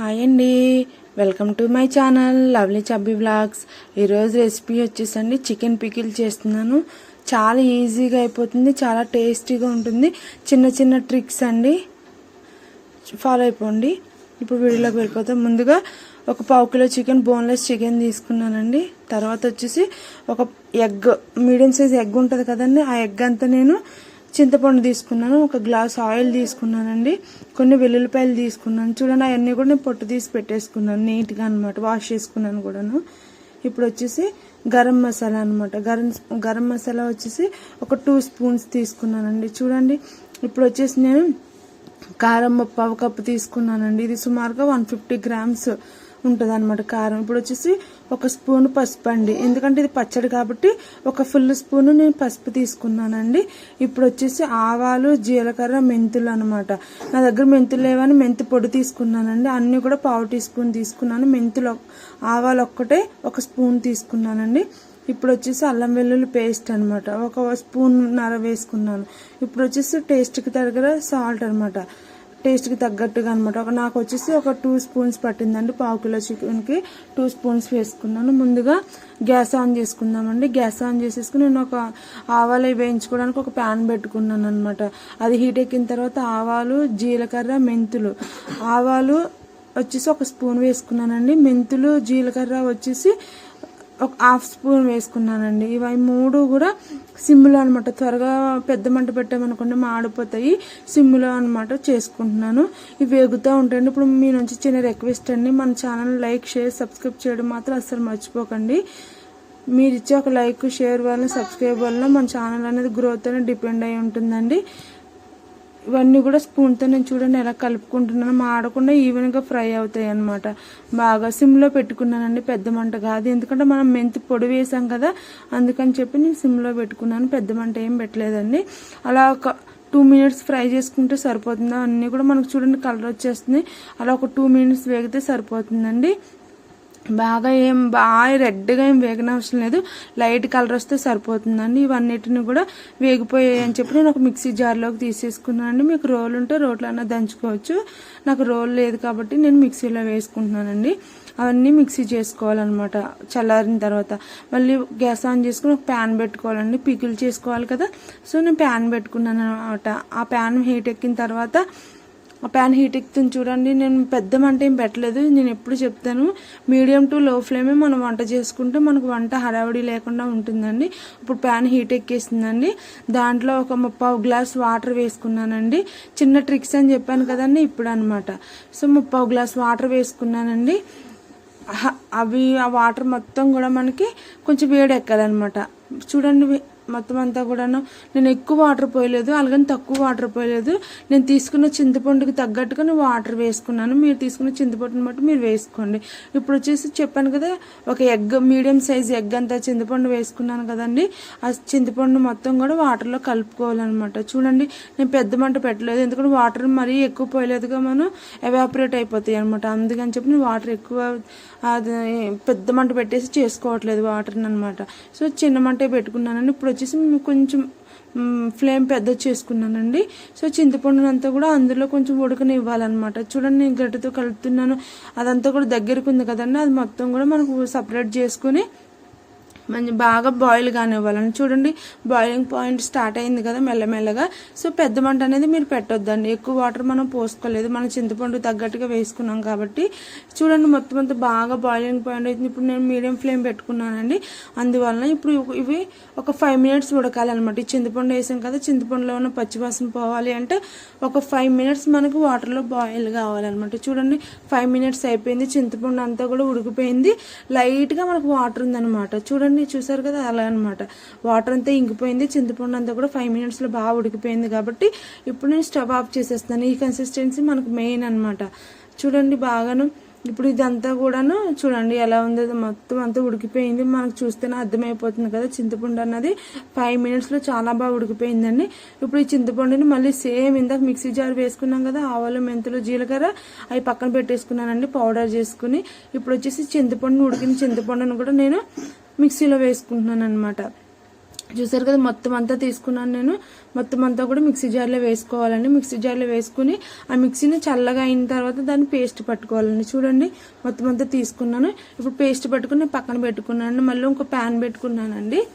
Hi అండి. Welcome to my channel lovely chubby blogs ఈరోజు recipe వచ్చేసండి. చికెన్ పికిల్ చేస్తున్నాను. చాలా ఈజీగా అయిపోతుంది చాలా టేస్టీగా ఉంటుంది. చిన్న చిన్న ట్రిక్స్ అండి. ఫాలో అయిపోండి. ఇప్పుడు వీడియోలోకి వెళ్ళిపోతాం. ముందుగా ఒక పావు కిలో చికెన్ బోన్లెస్ చికెన్ తీసుకున్నానండి. తర్వాత వచ్చేసి ఒక ఎగ్ మీడియం సైజ్ ఎగ్ ఉంటుంది కదండి ఆ ఎగ్ అంతా నేను చింతపండు తీసుకున్నాను ఒక గ్లాస్ ఆయిల్ తీసుకున్నానండి కొన్ని వెల్లుల్లిపాయలు తీసుకున్నాను. చూడండి అవన్నీ కూడా నేను పొట్టు తీసి పెట్టేసుకున్నాను నీట్గా అనమాట వాష్ చేసుకున్నాను కూడాను. ఇప్పుడు వచ్చేసి గరం మసాలా అనమాట గరం గరం మసాలా వచ్చేసి ఒక టూ స్పూన్స్ తీసుకున్నానండి. చూడండి ఇప్పుడు వచ్చేసి నేను కారం పావు కప్పు తీసుకున్నానండి. ఇది సుమారుగా వన్ ఫిఫ్టీ గ్రామ్స్ ఉంటుంది అనమాట కారం ఇప్పుడు వచ్చేసి ఒక స్పూన్ పసుపు అండి ఎందుకంటే ఇది పచ్చడి కాబట్టి ఒక ఫుల్ స్పూన్ నేను పసుపు తీసుకున్నానండి. ఇప్పుడు వచ్చేసి ఆవాలు జీలకర్ర మెంతులు అనమాట నా దగ్గర మెంతులు లేవని మెంతి పొడి తీసుకున్నానండి. అన్నీ కూడా పావు టీ స్పూన్ తీసుకున్నాను. మెంతులు ఆవాలు ఒక్కటే ఒక స్పూన్ తీసుకున్నానండి. ఇప్పుడు వచ్చేసి అల్లం వెల్లుల్లి పేస్ట్ అనమాట ఒక స్పూన్ నర వేసుకున్నాను. ఇప్పుడు వచ్చేసి టేస్ట్కి తగ్గర సాల్ట్ అనమాట టేస్ట్కి తగ్గట్టుగా అనమాట ఒక నాకు వచ్చేసి ఒక టూ స్పూన్స్ పట్టిందండి పావు కిలో చికెన్కి. టూ స్పూన్స్ వేసుకున్నాను. ముందుగా గ్యాస్ ఆన్ చేసుకుందామండి. గ్యాస్ ఆన్ చేసేసుకుని నేను ఒక ఆవాలు వేయించుకోవడానికి ఒక ప్యాన్ పెట్టుకున్నాను అనమాట అది హీట్ ఎక్కిన తర్వాత ఆవాలు జీలకర్ర మెంతులు. ఆవాలు వచ్చేసి ఒక స్పూన్ వేసుకున్నానండి. మెంతులు జీలకర్ర వచ్చేసి ఒక హాఫ్ స్పూన్ వేసుకున్నానండి. ఇవి మూడు కూడా సిమ్లో అనమాట త్వరగా పెద్ద మంట పెట్టామనుకోండి మాడిపోతాయి. సిమ్లో అనమాట చేసుకుంటున్నాను. ఇవి వేగుతూ ఉంటాయండి. ఇప్పుడు మీ నుంచి చిన్న రిక్వెస్ట్ అండి. మన ఛానల్ లైక్ షేర్ సబ్స్క్రైబ్ చేయడం మాత్రం అస్సలు మర్చిపోకండి. మీరు ఇచ్చే ఒక లైక్ షేర్ వల్ల సబ్స్క్రైబ్ వల్ల మన ఛానల్ అనేది గ్రోత్ అనేది డిపెండ్ అయి ఉంటుందండి. ఇవన్నీ కూడా స్పూన్తో నేను చూడండి ఎలా కలుపుకుంటున్నాను. మాడకుండా ఈవెన్గా ఫ్రై అవుతాయి అన్నమాట బాగా సిమ్లో పెట్టుకున్నానండి పెద్ద మంట కాదు. ఎందుకంటే మనం మెంతి పొడి వేసాం కదా అందుకని చెప్పి నేను సిమ్లో పెట్టుకున్నాను. పెద్ద మంట ఏం పెట్టలేదండి. అలా ఒక టూ మినిట్స్ ఫ్రై చేసుకుంటే సరిపోతుంది? అన్నీ కూడా మనకు చూడండి కలర్ వచ్చేస్తుంది. అలా ఒక టూ మినిట్స్ వేగితే సరిపోతుందండి. బాగా ఏం బాగా రెడ్గా ఏం వేగన అవసరం లేదు. లైట్ కలర్ వస్తే సరిపోతుందండి. ఇవన్నిటిని కూడా వేగిపోయాయి అని చెప్పి నేను ఒక మిక్సీ జార్లోకి తీసేసుకున్నానండి. మీకు రోల్ ఉంటే రోట్లో దంచుకోవచ్చు. నాకు రోల్ లేదు కాబట్టి నేను మిక్సీలో వేసుకుంటున్నానండి. అవన్నీ మిక్సీ చేసుకోవాలన్నమాట చల్లారిన తర్వాత. మళ్ళీ గ్యాస్ ఆన్ చేసుకుని ఒక ప్యాన్ పెట్టుకోవాలండి. పికిల్ చేసుకోవాలి కదా. సో నేను ప్యాన్ పెట్టుకున్నాను అనమాట ఆ ప్యాన్ హీట్ ఎక్కిన తర్వాత ఆ ప్యాన్ హీట్ ఎక్కుతుంది చూడండి. నేను పెద్ద మంట ఏం పెట్టలేదు. నేను ఎప్పుడు చెప్తాను మీడియం టు లో ఫ్లేమే మనం వంట చేసుకుంటే మనకు వంట హడావిడి లేకుండా ఉంటుందండి. ఇప్పుడు ప్యాన్ హీట్ ఎక్కేసిందండి. దాంట్లో ఒక ముప్పావు గ్లాస్ వాటర్ వేసుకున్నానండి. చిన్న ట్రిక్స్ అని చెప్పాను కదండి ఇప్పుడు అనమాట సో ముప్పావు గ్లాస్ వాటర్ వేసుకున్నానండి. అవి ఆ వాటర్ మొత్తం కూడా మనకి కొంచెం వేడి ఎక్కాలన్నమాట చూడండి మొత్తం అంతా కూడాను నేను ఎక్కువ వాటర్ పోయలేదు అలాగని తక్కువ వాటర్ పోయలేదు. నేను తీసుకున్న చింతపండుకి తగ్గట్టుగా నేను వాటర్ వేసుకున్నాను. మీరు తీసుకున్న చింతపండుని బట్టి మీరు వేసుకోండి. ఇప్పుడు వచ్చేసి చెప్పాను కదా ఒక ఎగ్ మీడియం సైజ్ ఎగ్ అంతా చింతపండు వేసుకున్నాను కదండి. ఆ చింతపండు మొత్తం కూడా వాటర్లో కలుపుకోవాలన్నమాట. చూడండి నేను పెద్ద మంట పెట్టలేదు. ఎందుకంటే వాటర్ మరీ ఎక్కువ పోయలేదుగా మనం ఎవాపరేట్ అయిపోతాయి అనమాట అందుకని చెప్పి నేను వాటర్ ఎక్కువ అది పెద్ద మంట పెట్టేసి చేసుకోవట్లేదు వాటర్ని అనమాట సో చిన్న మంటే పెట్టుకున్నానండి. ఇప్పుడు వచ్చేసి మేము కొంచెం ఫ్లేమ్ పెద్ద చేసుకున్నానండి. సో చింతపండునంతా కూడా అందులో కొంచెం ఉడకని ఇవ్వాలన్నమాట చూడండి నేను గడ్డతో కలుపుతున్నాను. అదంతా కూడా దగ్గరకు ఉంది కదండి. అది మొత్తం కూడా మనకు సపరేట్ చేసుకుని మంచి బాగా బాయిల్ కానివ్వాలని చూడండి బాయిలింగ్ పాయింట్ స్టార్ట్ అయింది కదా మెల్లమెల్లగా. సో పెద్ద మంట అనేది మీరు పెట్టొద్దండి. ఎక్కువ వాటర్ మనం పోసుకోలేదు. మనం చింతపండు తగ్గట్టుగా వేసుకున్నాం కాబట్టి. చూడండి మొత్తం అంతా బాగా బాయిలింగ్ పాయింట్ అవుతుంది ఇప్పుడు నేను మీడియం ఫ్లేమ్ పెట్టుకున్నానండి. అందువలన ఇప్పుడు ఇవి ఒక ఫైవ్ మినిట్స్ ఉడకాలన్నమాట. ఈ చింతపండు వేసాం కదా చింతపండులో ఉన్న పచ్చివాసన పోవాలి అంటే ఒక ఫైవ్ మినిట్స్ మనకు వాటర్లో బాయిల్ కావాలన్నమాట. చూడండి ఫైవ్ మినిట్స్ అయిపోయింది. చింతపండు అంతా కూడా ఉడికిపోయింది. లైట్గా మనకు వాటర్ ఉందన్నమాట. చూడండి చూసారు కదా అలా అనమాట వాటర్ అంతా ఇంకిపోయింది చింతపండు అంతా కూడా ఫైవ్ మినిట్స్లో బాగా ఉడికిపోయింది కాబట్టి ఇప్పుడు నేను స్టవ్ ఆఫ్ చేసేస్తాను ఈ కన్సిస్టెన్సీ మనకు మెయిన్ అన్నమాట. చూడండి బాగాను. ఇప్పుడు ఇదంతా కూడాను చూడండి ఎలా ఉందో. మొత్తం అంతా ఉడికిపోయింది. మనకు చూస్తేనే అర్థమైపోతుంది కదా చింతపండు అన్నది. ఫైవ్ మినిట్స్లో చాలా బాగా ఉడికిపోయిందండి. ఇప్పుడు ఈ చింతపండుని మళ్ళీ సేమ్ ఇందాక మిక్సీ జార్ వేసుకున్నాం కదా ఆవాలు మెంతులు జీలకర్ర అవి పక్కన పెట్టేసుకున్నానండి పౌడర్ చేసుకుని. ఇప్పుడు వచ్చేసి చింతపండుని ఉడికిన చింతపండును కూడా నేను మిక్సీలో వేసుకుంటున్నాను అనమాట చూసారు కదా మొత్తం అంతా తీసుకున్నాను నేను. మొత్తం అంతా కూడా మిక్సీ జార్లో వేసుకోవాలండి. మిక్సీ జార్లో వేసుకుని ఆ మిక్సీని చల్లగా అయిన తర్వాత దాన్ని పేస్ట్ పట్టుకోవాలండి. చూడండి మొత్తం అంతా తీసుకున్నాను. ఇప్పుడు పేస్ట్ పట్టుకుని పక్కన పెట్టుకున్నాను. మళ్ళీ ఇంకో ప్యాన్ పెట్టుకున్నానండి.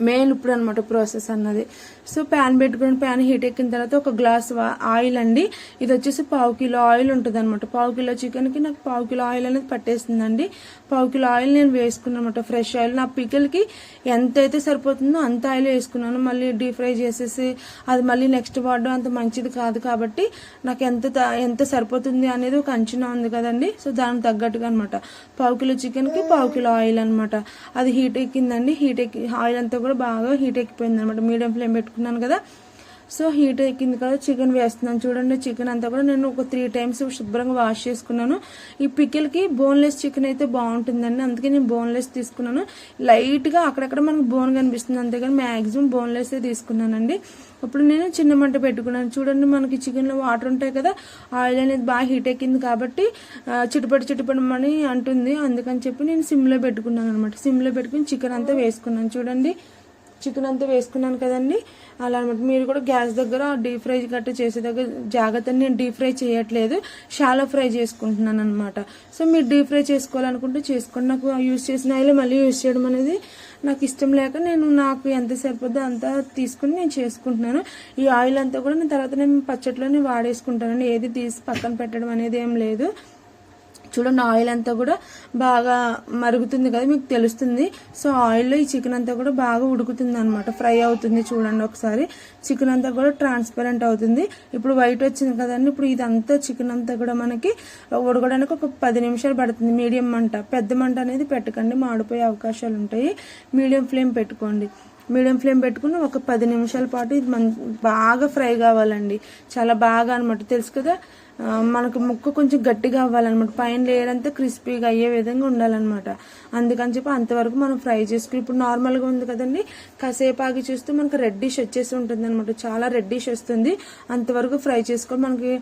మెయిన్ ఇప్పుడు అనమాట ప్రాసెస్ అన్నది. సో ప్యాన్ పెట్టుకుని ప్యాన్ హీట్ ఎక్కిన తర్వాత ఒక గ్లాస్ వా- ఆయిల్ అండి. ఇది వచ్చేసి పావు కిలో ఆయిల్ ఉంటుంది అనమాట పావు కిలో చికెన్కి నాకు పావు కిలో ఆయిల్ అనేది పట్టేస్తుందండి పావు కిలో ఆయిల్ నేను వేసుకున్నాను అనమాట ఫ్రెష్ ఆయిల్. నా పికిల్కి ఎంత అయితే సరిపోతుందో అంత ఆయిల్ వేసుకున్నాను. మళ్ళీ డీప్ ఫ్రై చేసేసి అది మళ్ళీ నెక్స్ట్ వాడడం అంత మంచిది కాదు కాబట్టి నాకు ఎంత త- ఎంత సరిపోతుంది అనేది ఒక అంచనా ఉంది కదండి. సో దానికి తగ్గట్టుగా అనమాట పావు కిలో చికెన్కి పావు కిలో ఆయిల్ అనమాట అది హీట్ ఎక్కిందండి. హీట్ ఎక్కి ఆయిల్ అంతా కూడా బాగా హీట్ ఎక్కిపోయింది అనమాట మీడియం ఫ్లేమ్ పెట్టుకున్నాను కదా. సో హీట్ ఎక్కింది కదా చికెన్ వేస్తున్నాను చూడండి. చికెన్ అంతా కూడా నేను ఒక త్రీ టైమ్స్ శుభ్రంగా వాష్ చేసుకున్నాను. ఈ పికిల్కి బోన్లెస్ చికెన్ అయితే బాగుంటుందండి. అందుకే నేను బోన్లెస్ తీసుకున్నాను. లైట్గా అక్కడక్కడ మనకు బోన్ కనిపిస్తుంది అంతేగాని మ్యాక్సిమం బోన్లెస్ తీసుకున్నానండి. ఇప్పుడు నేను చిన్న మంట పెట్టుకున్నాను. చూడండి మనకి చికెన్లో వాటర్ ఉంటాయి కదా ఆయిల్ అనేది బాగా హీట్ ఎక్కింది కాబట్టి చిటపడి చిటపడమని అంటుంది. అందుకని చెప్పి నేను సిమ్లో పెట్టుకున్నాను అనమాట సిమ్లో పెట్టుకుని చికెన్ అంతా వేసుకున్నాను చూడండి. చికెన్ అంతా వేసుకున్నాను కదండి. అలా అనమాట మీరు కూడా గ్యాస్ దగ్గర డీప్ ఫ్రై గట్ట చేసే దగ్గర జాగ్రత్తగా నేను డీప్ ఫ్రై చేయట్లేదు. షాలో ఫ్రై చేసుకుంటున్నాను అనమాట సో మీరు డీప్ ఫ్రై చేసుకోవాలనుకుంటే చేసుకోండి. నాకు యూస్ చేసిన ఆయిల్ మళ్ళీ యూస్ చేయడం అనేది నాకు ఇష్టం లేక నేను నాకు ఎంత సరిపోద్దో అంత తీసుకుని నేను చేసుకుంటున్నాను. ఈ ఆయిల్ అంతా కూడా నేను తర్వాత నేను పచ్చట్లోనే వాడేసుకుంటానండి. ఏది తీసి పక్కన పెట్టడం అనేది ఏం లేదు. చూడండి ఆయిల్ అంతా కూడా బాగా మరుగుతుంది కదా మీకు తెలుస్తుంది. సో ఆయిల్లో ఈ చికెన్ అంతా కూడా బాగా ఉడుకుతుంది అనమాట ఫ్రై అవుతుంది చూడండి ఒకసారి. చికెన్ అంతా కూడా ట్రాన్స్పరెంట్ అవుతుంది. ఇప్పుడు వైట్ వచ్చింది కదండి ఇప్పుడు ఇదంతా చికెన్ అంతా కూడా మనకి ఉడకడానికి ఒక పది నిమిషాలు పడుతుంది. మీడియం మంట. పెద్ద మంట అనేది పెట్టకండి మాడిపోయే అవకాశాలు ఉంటాయి. మీడియం ఫ్లేమ్ పెట్టుకోండి. మీడియం ఫ్లేమ్ పెట్టుకుని ఒక పది నిమిషాల పాటు ఇది మన బాగా ఫ్రై కావాలండి. చాలా బాగా అనమాట తెలుసు కదా? మనకు ముక్క కొంచెం గట్టిగా అవ్వాలన్నమాట. పైన లేయర్ అంతా క్రిస్పీగా అయ్యే విధంగా ఉండాలన్నమాట. అందుకని చెప్పి అంతవరకు మనం ఫ్రై చేసుకుని ఇప్పుడు నార్మల్గా ఉంది కదండి కాసేపు ఆగి చూస్తే మనకు రెడ్డిష్ వచ్చేసి ఉంటుంది అనమాట చాలా రెడ్డిష్ వస్తుంది. అంతవరకు ఫ్రై చేసుకొని మనకి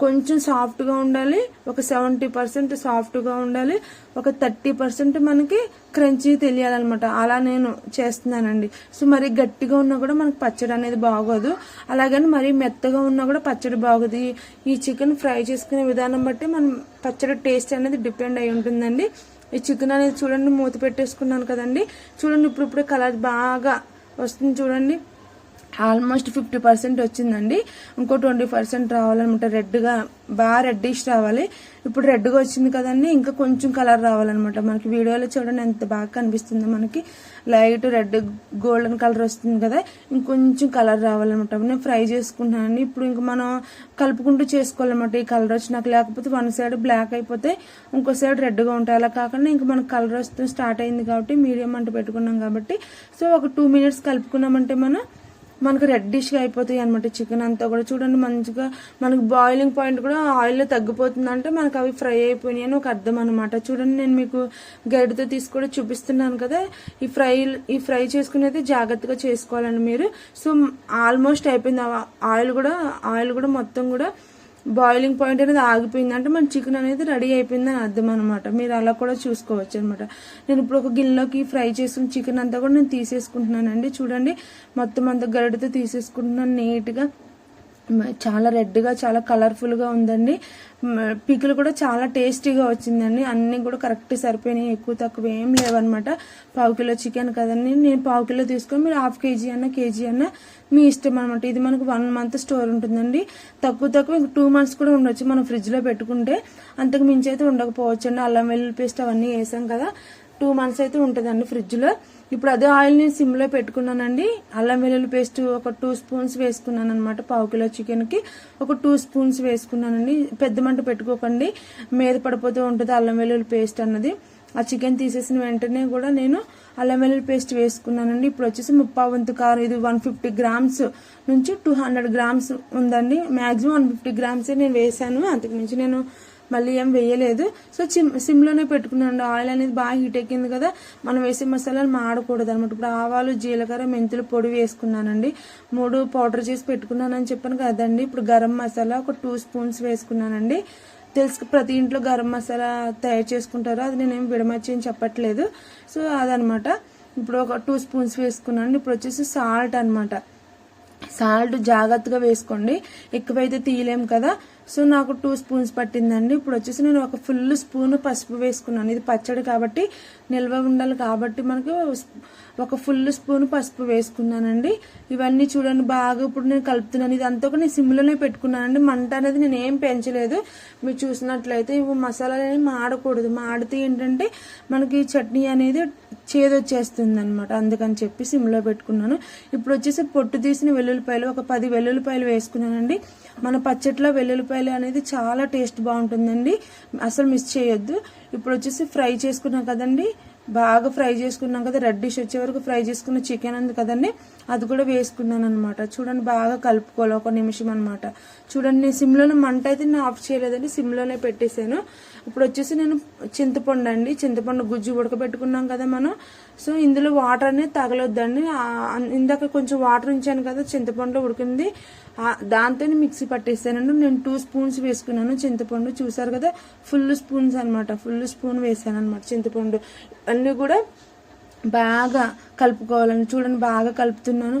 కొంచెం సాఫ్ట్గా ఉండాలి. ఒక సెవెంటీ పర్సెంట్ సాఫ్ట్గా ఉండాలి. ఒక థర్టీ పర్సెంట్ మనకి క్రంచీ తెలియాలన్నమాట. అలా నేను చేస్తున్నానండి. సో మరి గట్టిగా ఉన్నా కూడా మనకి పచ్చడి అనేది బాగోదు. అలాగని మరీ మెత్తగా ఉన్నా కూడా పచ్చడి బాగోదు. ఈ చికెన్ ఫ్రై చేసుకునే విధానం బట్టి మనం పచ్చడి టేస్ట్ అనేది డిపెండ్ అయి ఉంటుందండి. ఈ చికెన్ అనేది చూడండి మూత పెట్టేసుకున్నాను కదండి. చూడండి ఇప్పుడు ఇప్పుడు కలర్ బాగా వస్తుంది చూడండి. ఆల్మోస్ట్ ఫిఫ్టీ పర్సెంట్ వచ్చిందండి. ఇంకో ట్వంటీ పర్సెంట్ రావాలన్నమాట. రెడ్గా బాగా రెడ్డిష్ రావాలి. ఇప్పుడు రెడ్గా వచ్చింది కదండి ఇంకా కొంచెం కలర్ రావాలన్నమాట. మనకి వీడియోలో చూడండి ఎంత బాగా కనిపిస్తుందో మనకి. లైట్ రెడ్ గోల్డెన్ కలర్ వస్తుంది కదా ఇంకొంచెం కలర్ రావాలన్నమాట. నేను ఫ్రై చేసుకుంటున్నాను ఇప్పుడు ఇంక మనం కలుపుకుంటూ చేసుకోవాలన్నమాట ఈ కలర్ వచ్చినాక లేకపోతే వన్ సైడ్ బ్లాక్ అయిపోతే ఇంకో సైడ్ రెడ్గా ఉంటాయి. అలా కాకుండా ఇంకా మనకు కలర్ వస్తుంది స్టార్ట్ అయింది కాబట్టి మీడియం అంట పెట్టుకున్నాం కాబట్టి. సో ఒక టూ మినిట్స్ కలుపుకున్నామంటే మనం మనకు రెడ్డిష్గా అయిపోతాయి అనమాట చికెన్ అంతా కూడా. చూడండి మంచిగా మనకు బాయిలింగ్ పాయింట్ కూడా ఆయిల్లో తగ్గిపోతుంది అంటే మనకు అవి ఫ్రై అయిపోయినాయి అని ఒక అర్థం అనమాట చూడండి నేను మీకు గడితో తీసి కూడా చూపిస్తున్నాను కదా. ఈ ఫ్రై ఈ ఫ్రై చేసుకునేది జాగ్రత్తగా చేసుకోవాలండి మీరు. సో ఆల్మోస్ట్ అయిపోయింది. ఆయిల్ కూడా ఆయిల్ కూడా మొత్తం కూడా బాయిలింగ్ పాయింట్ అనేది ఆగిపోయింది అంటే మన చికెన్ అనేది రెడీ అయిపోయిందని అర్థం అనమాట మీరు అలా కూడా చూసుకోవచ్చు అనమాట నేను ఇప్పుడు ఒక గిన్నెలోకి ఫ్రై చేసుకున్న చికెన్ అంతా కూడా నేను తీసేసుకుంటున్నానండి. చూడండి మొత్తం అంతా గరిటతో తీసేసుకుంటున్నాను నీట్గా చాలా రెడ్గా చాలా కలర్ఫుల్గా ఉందండి. మ- పికిల్ కూడా చాలా టేస్టీగా వచ్చిందండి. అన్నీ కూడా కరెక్ట్ సరిపోయినాయి ఎక్కువ తక్కువ ఏం లేవన్నమాట. పావు కిలో చికెన్ కదండి. నేను పావు కిలో తీసుకొని మీరు హాఫ్ కేజీ అన్న కేజీ అన్న మీ ఇష్టం అనమాట ఇది మనకు వన్ మంత్ స్టోర్ ఉంటుందండి. తక్కువ తక్కువ ఇంక టూ మంత్స్ కూడా ఉండొచ్చు మనం ఫ్రిడ్జ్లో పెట్టుకుంటే. అంతకు మించి అయితే ఉండకపోవచ్చు అండి అల్లం వెల్లుల్లి పేస్ట్ అవన్నీ వేసాం కదా. టూ మంత్స్ అయితే ఉంటుందండి ఫ్రిడ్జ్లో ఇప్పుడు అదే ఆయిల్ నేను సిమ్లో పెట్టుకున్నానండి. అల్లం వెల్లుల్లి పేస్ట్ ఒక టూ స్పూన్స్ వేసుకున్నాను అనమాట పావు కిలో చికెన్కి ఒక టూ స్పూన్స్ వేసుకున్నానండి. పెద్ద మంట పెట్టుకోకండి. మీద పడిపోతూ ఉంటుంది అల్లం వెల్లుల్లి పేస్ట్ అన్నది. ఆ చికెన్ తీసేసిన వెంటనే కూడా నేను అల్లం వెల్లుల్లి పేస్ట్ వేసుకున్నానండి. ఇప్పుడు వచ్చేసి ముప్పా వంతు కారం ఇది వన్ ఫిఫ్టీ గ్రామ్స్ నుంచి టూ హండ్రెడ్ గ్రామ్స్ ఉందండి. మ్యాక్సిమం వన్ ఫిఫ్టీ గ్రామ్సే నేను వేసాను అంతకుమించి నేను మళ్ళీ ఏం వేయలేదు. సో సిమ్ సిమ్లోనే పెట్టుకున్నాను ఆయిల్ అనేది బాగా హీట్ ఎక్కింది కదా. మనం వేసే మసాలాలు మాడకూడదు అనమాట ఇప్పుడు ఆవాలు జీలకర్ర మెంతులు పొడి వేసుకున్నానండి. మూడు పౌడర్ చేసి పెట్టుకున్నానని చెప్పాను కదండి. ఇప్పుడు గరం మసాలా ఒక టూ స్పూన్స్ వేసుకున్నానండి. తెలుసు ప్రతి ఇంట్లో గరం మసాలా తయారు చేసుకుంటారు. అది నేనేం విడమర్చి అని చెప్పట్లేదు. సో అదనమాట ఇప్పుడు ఒక టూ స్పూన్స్ వేసుకున్నాను. ఇప్పుడు వచ్చేసి సాల్ట్ అన్నమాట. సాల్ట్ జాగ్రత్తగా వేసుకోండి. ఎక్కువైతే తీయలేం కదా. సో నాకు టూ స్పూన్స్ పట్టిందండి. ఇప్పుడు వచ్చేసి నేను ఒక ఫుల్ స్పూన్ పసుపు వేసుకున్నాను. ఇది పచ్చడి కాబట్టి నిల్వ ఉండాలి కాబట్టి మనకు ఒక ఫుల్ స్పూన్ పసుపు వేసుకున్నానండి. ఇవన్నీ చూడండి బాగా ఇప్పుడు నేను కలుపుతున్నాను. ఇదంతా కూడా నేను సిమ్లోనే పెట్టుకున్నానండి. మంట అనేది నేను ఏం పెంచలేదు. మీరు చూసినట్లయితే ఇవి మసాలాలు అనేవి మాడకూడదు మాడితే ఏంటంటే మనకి చట్నీ అనేది చేదొచ్చేస్తుందనమాట అందుకని చెప్పి సిమ్లో పెట్టుకున్నాను. ఇప్పుడు వచ్చేసి పొట్టు తీసిన వెల్లుల్లిపాయలు ఒక పది వెల్లుల్లిపాయలు వేసుకున్నానండి. మన పచ్చట్లో వెల్లుల్లిపాయలు అనేది చాలా టేస్ట్ బాగుంటుందండి. అసలు మిస్ చేయొద్దు. ఇప్పుడు వచ్చేసి ఫ్రై చేసుకున్నాం కదండి. బాగా ఫ్రై చేసుకున్నాం కదా రెడ్ డిష్ వచ్చే వరకు ఫ్రై చేసుకున్న చికెన్ ఉంది కదండి. అది కూడా వేసుకున్నాను అనమాట చూడండి బాగా కలుపుకోవాలి ఒక నిమిషం అనమాట చూడండి నేను సిమ్లోనే మంట అయితే నేను ఆఫ్ చేయలేదండి సిమ్లోనే పెట్టేశాను. ఇప్పుడు వచ్చేసి నేను చింతపండు అండి చింతపండు గుజ్జు ఉడకబెట్టుకున్నాం కదా మనం. సో ఇందులో వాటర్ అనేది తగలొద్దండి. ఇందాక కొంచెం వాటర్ ఉంచాను కదా చింతపండులో ఉడికింది. దాంతో మిక్సీ పట్టేసానండి. నేను టూ స్పూన్స్ వేసుకున్నాను చింతపండు. చూసారు కదా ఫుల్ స్పూన్స్ అనమాట ఫుల్ స్పూన్ వేసాను అనమాట చింతపండు. అన్నీ కూడా బాగా కలుపుకోవాలని చూడండి బాగా కలుపుతున్నాను.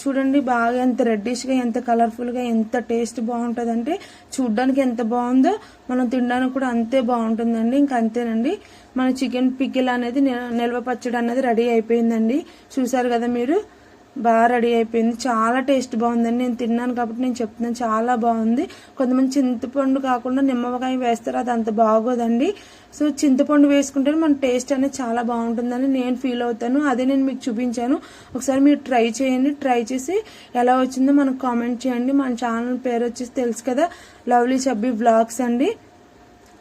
చూడండి బాగా ఎంత రెడ్డిష్గా ఎంత కలర్ఫుల్గా ఎంత టేస్ట్ బాగుంటుందంటే చూడ్డానికి ఎంత బాగుందో మనం తినడానికి కూడా అంతే బాగుంటుందండి. ఇంకా అంతేనండి. మన చికెన్ పికిల్ అనేది నిల్వ పచ్చడి అనేది రెడీ అయిపోయిందండి. చూసారు కదా మీరు? బాగా రెడీ అయిపోయింది. చాలా టేస్ట్ బాగుందండి. నేను తిన్నాను కాబట్టి నేను చెప్తున్నాను. చాలా బాగుంది. కొంతమంది చింతపండు కాకుండా నిమ్మకాయ వేస్తారు. అది అంత బాగోదండి. సో చింతపండు వేసుకుంటే మన టేస్ట్ అనేది చాలా బాగుంటుందని నేను ఫీల్ అవుతాను. అదే నేను మీకు చూపించాను. ఒకసారి మీరు ట్రై చేయండి. ట్రై చేసి ఎలా వచ్చిందో మనకు కామెంట్ చేయండి. మన ఛానల్ పేరు వచ్చేసి తెలుసు కదా. లవ్లీ చబ్బీ బ్లాగ్స్ అండి.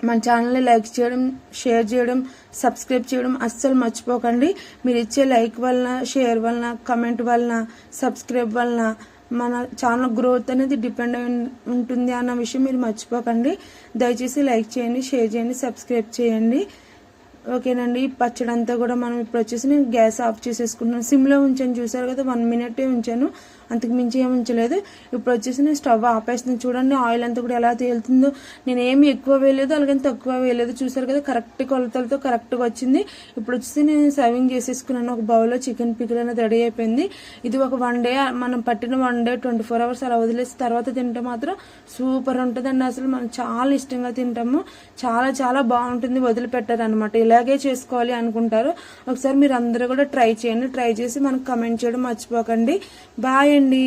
మన ఛానల్ని లైక్ చేయడం షేర్ చేయడం సబ్స్క్రైబ్ చేయడం అస్సలు మర్చిపోకండి. మీరు ఇచ్చే లైక్ వలన షేర్ వలన కమెంట్ వలన సబ్స్క్రైబ్ వలన మన ఛానల్ గ్రోత్ అనేది డిపెండ్ అయి ఉంటుంది అన్న విషయం మీరు మర్చిపోకండి. దయచేసి లైక్ చేయండి షేర్ చేయండి సబ్స్క్రైబ్ చేయండి. ఓకేనండి. ఈ పచ్చడి అంతా కూడా మనం ఇప్పుడు వచ్చేసి నేను గ్యాస్ ఆఫ్ చేసేసుకున్నాను. సిమ్లో ఉంచాను. చూసారు కదా? వన్ మినిటే ఉంచాను. అంతకు మించి ఏమి ఉంచలేదు. ఇప్పుడు వచ్చేసి నేను స్టవ్ ఆపేస్తుంది. చూడండి ఆయిల్ అంతా కూడా ఎలా తేలుతుందో. నేను ఏమి ఎక్కువ వేయలేదు అలాగే తక్కువ వేయలేదు. చూసారు కదా కరెక్ట్ కొలతలతో కరెక్ట్గా వచ్చింది. ఇప్పుడు వచ్చేసి నేను సర్వింగ్ చేసేసుకున్నాను. ఒక బౌల్లో చికెన్ పికిల్ అనేది రెడీ అయిపోయింది. ఇది ఒక వన్ డే మనం పట్టిన one day twenty four hours అలా వదిలేసి తర్వాత తింటే మాత్రం సూపర్ ఉంటుందండి. అసలు మనం చాలా ఇష్టంగా తింటాము. చాలా చాలా బాగుంటుంది. వదిలిపెట్టారు అనమాట ఇలాగే చేసుకోవాలి అనుకుంటారు. ఒకసారి మీరు అందరూ కూడా ట్రై చేయండి. ట్రై చేసి మనకు కమెంట్ చేయడం మర్చిపోకండి. బాయ్ అండి